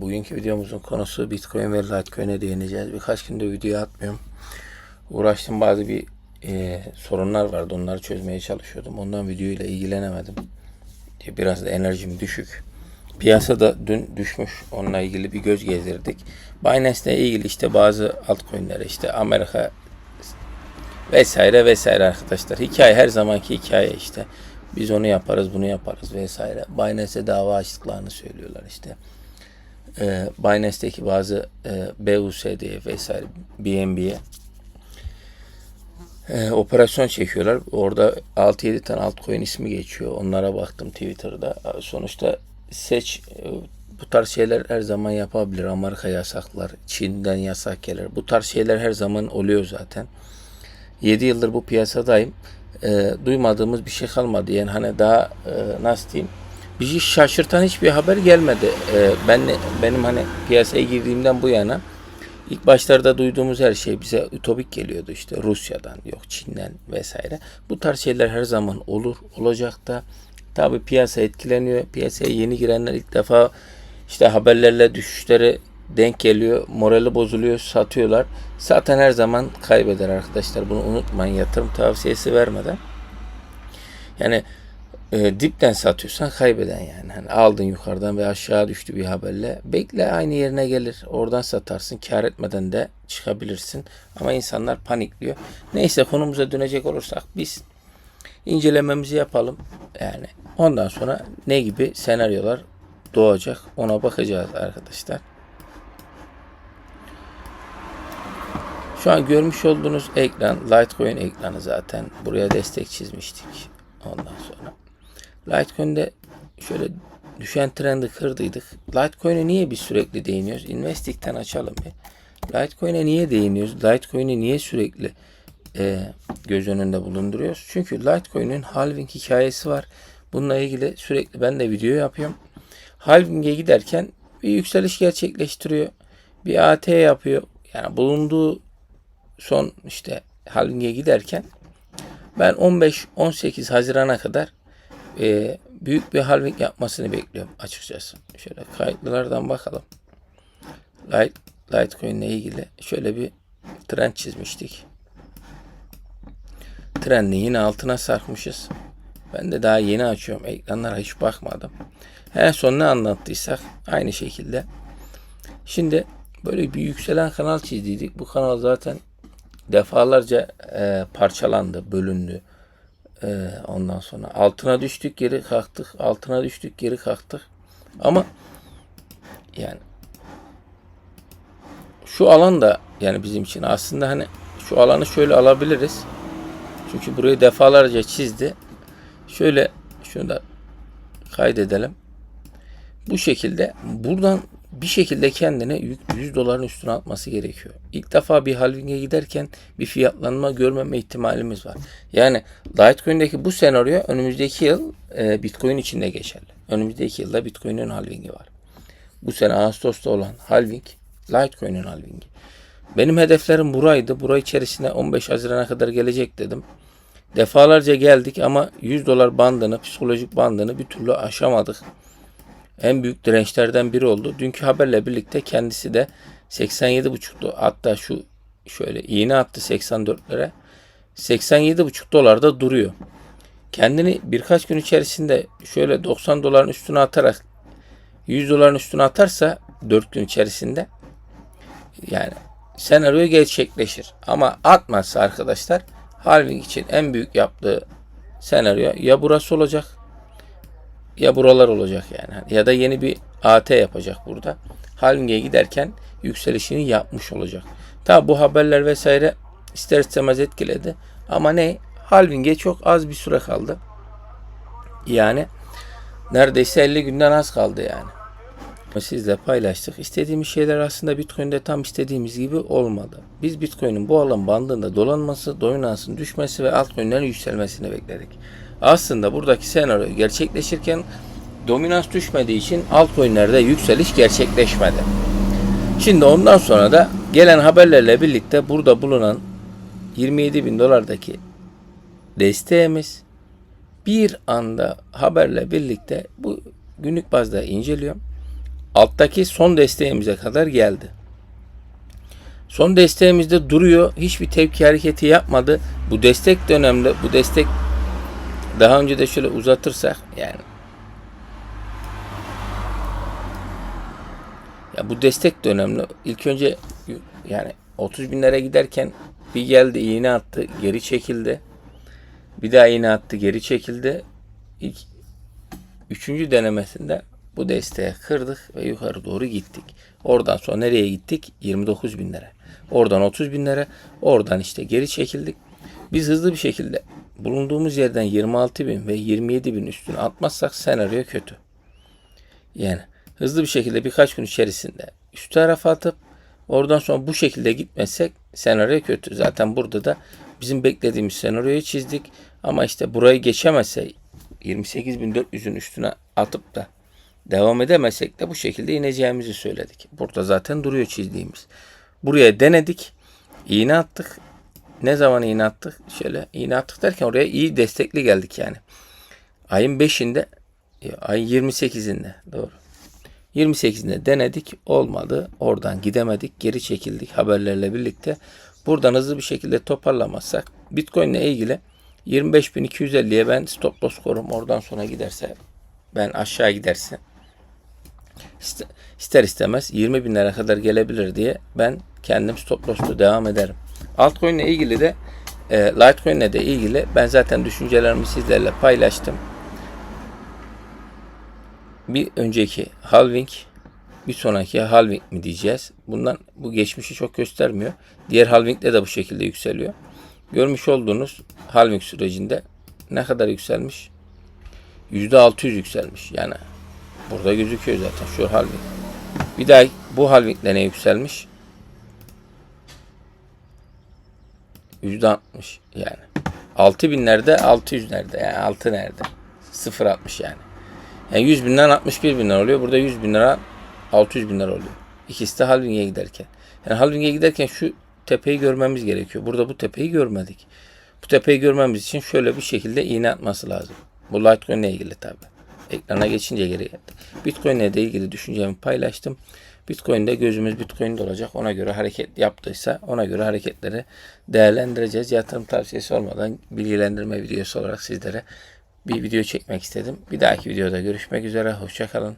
Bugünkü videomuzun konusu Bitcoin ve Litecoin'e değineceğiz. Birkaç gündür video atmıyorum. Uğraştım bazı bir e, sorunlar vardı. Onları çözmeye çalışıyordum. Ondan videoyla ilgilenemedim. E, Biraz da enerjim düşük. Piyasada dün düşmüş. Onunla ilgili bir göz gezdirdik. Binance'le ilgili işte bazı altcoin'lere işte Amerika vesaire vesaire arkadaşlar. Hikaye her zamanki hikaye işte. Biz onu yaparız, bunu yaparız vesaire. Binance'e dava açtıklarını söylüyorlar işte. Ee, Binance'deki bazı e, BUSD vesaire BNB'ye e, operasyon çekiyorlar. Orada 6-7 tane altcoin ismi geçiyor. Onlara baktım Twitter'da. Sonuçta seç e, bu tarz şeyler her zaman yapabilir. Amerika yasaklar, Çin'den yasak gelir. Bu tarz şeyler her zaman oluyor zaten. 7 yıldır bu piyasadayım. E, duymadığımız bir şey kalmadı. Yani hani daha e, nasıl diyeyim? Bizi şaşırtan hiçbir haber gelmedi. E, ben benim hani piyasaya girdiğimden bu yana ilk başlarda duyduğumuz her şey bize ütopik geliyordu işte Rusya'dan yok Çin'den vesaire. Bu tarz şeyler her zaman olur, olacak da. Tabi piyasa etkileniyor. Piyasaya yeni girenler ilk defa işte haberlerle düşüşleri denk geliyor. Morali bozuluyor. Satıyorlar. Zaten her zaman kaybeder arkadaşlar. Bunu unutmayın. Yatırım tavsiyesi vermeden. Yani e, dipten satıyorsan kaybeden yani. Hani aldın yukarıdan ve aşağı düştü bir haberle. Bekle aynı yerine gelir. Oradan satarsın. Kar etmeden de çıkabilirsin. Ama insanlar panikliyor. Neyse konumuza dönecek olursak biz incelememizi yapalım. Yani ondan sonra ne gibi senaryolar doğacak ona bakacağız arkadaşlar. Şu an görmüş olduğunuz ekran Litecoin ekranı zaten. Buraya destek çizmiştik. Ondan sonra. Litecoin'de şöyle düşen trendi kırdıydık. Litecoin'e niye bir sürekli değiniyoruz? Investik'ten açalım bir. Litecoin'e niye değiniyoruz? Litecoin'i niye sürekli e, göz önünde bulunduruyoruz? Çünkü Litecoin'in halving hikayesi var. Bununla ilgili sürekli ben de video yapıyorum. Halving'e giderken bir yükseliş gerçekleştiriyor. Bir AT yapıyor. Yani bulunduğu son işte halving'e giderken ben 15-18 Haziran'a kadar e, büyük bir halving yapmasını bekliyorum açıkçası. Şöyle kayıtlılardan bakalım. Light, Litecoin ile ilgili şöyle bir trend çizmiştik. Trendin yine altına sarkmışız. Ben de daha yeni açıyorum. Ekranlara hiç bakmadım. En son ne anlattıysak aynı şekilde. Şimdi böyle bir yükselen kanal çizdiydik. Bu kanal zaten defalarca e, parçalandı, bölündü. E, ondan sonra altına düştük, geri kalktık. Altına düştük, geri kalktık. Ama yani şu alan da yani bizim için aslında hani şu alanı şöyle alabiliriz. Çünkü burayı defalarca çizdi. Şöyle şunu da kaydedelim. Bu şekilde buradan bir şekilde kendine 100 doların üstüne atması gerekiyor. İlk defa bir halving'e giderken bir fiyatlanma görmeme ihtimalimiz var. Yani Litecoin'deki bu senaryo önümüzdeki yıl e, Bitcoin için de geçerli. Önümüzdeki yılda Bitcoin'in halvingi var. Bu sene Ağustos'ta olan halving Litecoin'in halvingi. Benim hedeflerim buraydı. Burayı içerisine 15 Haziran'a kadar gelecek dedim. Defalarca geldik ama 100 dolar bandını, psikolojik bandını bir türlü aşamadık en büyük dirençlerden biri oldu. Dünkü haberle birlikte kendisi de 87,5'tu. Hatta şu şöyle iğne attı 84'lere. 87,5 dolarda duruyor. Kendini birkaç gün içerisinde şöyle 90 doların üstüne atarak 100 doların üstüne atarsa 4 gün içerisinde yani senaryo gerçekleşir. Ama atmazsa arkadaşlar halving için en büyük yaptığı senaryo ya burası olacak ya buralar olacak yani. Ya da yeni bir AT yapacak burada. Halving'e giderken yükselişini yapmış olacak. Tabi bu haberler vesaire ister istemez etkiledi. Ama ne? Halving'e çok az bir süre kaldı. Yani neredeyse 50 günden az kaldı yani. Sizle paylaştık. İstediğimiz şeyler aslında Bitcoin'de tam istediğimiz gibi olmadı. Biz Bitcoin'in bu alan bandında dolanması, dominansın düşmesi ve altcoin'lerin yükselmesini bekledik. Aslında buradaki senaryo gerçekleşirken dominans düşmediği için altcoin'lerde yükseliş gerçekleşmedi. Şimdi ondan sonra da gelen haberlerle birlikte burada bulunan 27 bin dolardaki desteğimiz bir anda haberle birlikte bu günlük bazda inceliyorum. alttaki son desteğimize kadar geldi. Son desteğimizde duruyor. Hiçbir tepki hareketi yapmadı. Bu destek dönemde bu destek daha önce de şöyle uzatırsak yani ya bu destek de önemli. İlk önce yani 30 binlere giderken bir geldi iğne attı geri çekildi. Bir daha iğne attı geri çekildi. İlk üçüncü denemesinde bu desteği kırdık ve yukarı doğru gittik. Oradan sonra nereye gittik? 29 binlere. Oradan 30 binlere. Oradan işte geri çekildik. Biz hızlı bir şekilde bulunduğumuz yerden 26 bin ve 27 bin üstüne atmazsak senaryo kötü. Yani hızlı bir şekilde birkaç gün içerisinde üst tarafa atıp oradan sonra bu şekilde gitmezsek senaryo kötü. Zaten burada da bizim beklediğimiz senaryoyu çizdik. Ama işte burayı geçemezse 28.400'ün üstüne atıp da devam edemezsek de bu şekilde ineceğimizi söyledik. Burada zaten duruyor çizdiğimiz. Buraya denedik. iğne attık. Ne zaman iğne attık? Şöyle iğne attık derken oraya iyi destekli geldik yani. Ayın 5'inde ya, ayın 28'inde doğru. 28'inde denedik olmadı. Oradan gidemedik. Geri çekildik haberlerle birlikte. Buradan hızlı bir şekilde toparlamazsak Bitcoin ile ilgili 25.250'ye ben stop loss korum. Oradan sonra giderse ben aşağı giderse iste- ister istemez 20 binlere kadar gelebilir diye ben kendim stop loss'ta devam ederim. Altcoin ile ilgili de e, Litecoin ile de ilgili ben zaten düşüncelerimi sizlerle paylaştım. Bir önceki halving bir sonraki halving mi diyeceğiz. Bundan bu geçmişi çok göstermiyor. Diğer halvingde de bu şekilde yükseliyor. Görmüş olduğunuz halving sürecinde ne kadar yükselmiş? %600 yükselmiş. Yani burada gözüküyor zaten şu halving. Bir daha bu halvingde ne yükselmiş? %60 yani. 6000 nerede? 600 nerede? Yani 6 nerede? 0.60 yani. Yani 100 binden 61 bin lira oluyor. Burada 100 bin lira 600 bin lira oluyor. İkisi de halving'e giderken. Yani halving'e giderken şu tepeyi görmemiz gerekiyor. Burada bu tepeyi görmedik. Bu tepeyi görmemiz için şöyle bir şekilde iğne atması lazım. Bu Litecoin ile ilgili tabi. Ekrana geçince geri geldi. Bitcoin ile ilgili düşüncemi paylaştım. Bitcoin'de gözümüz Bitcoin'de olacak. Ona göre hareket yaptıysa ona göre hareketleri değerlendireceğiz. Yatırım tavsiyesi olmadan bilgilendirme videosu olarak sizlere bir video çekmek istedim. Bir dahaki videoda görüşmek üzere. Hoşçakalın.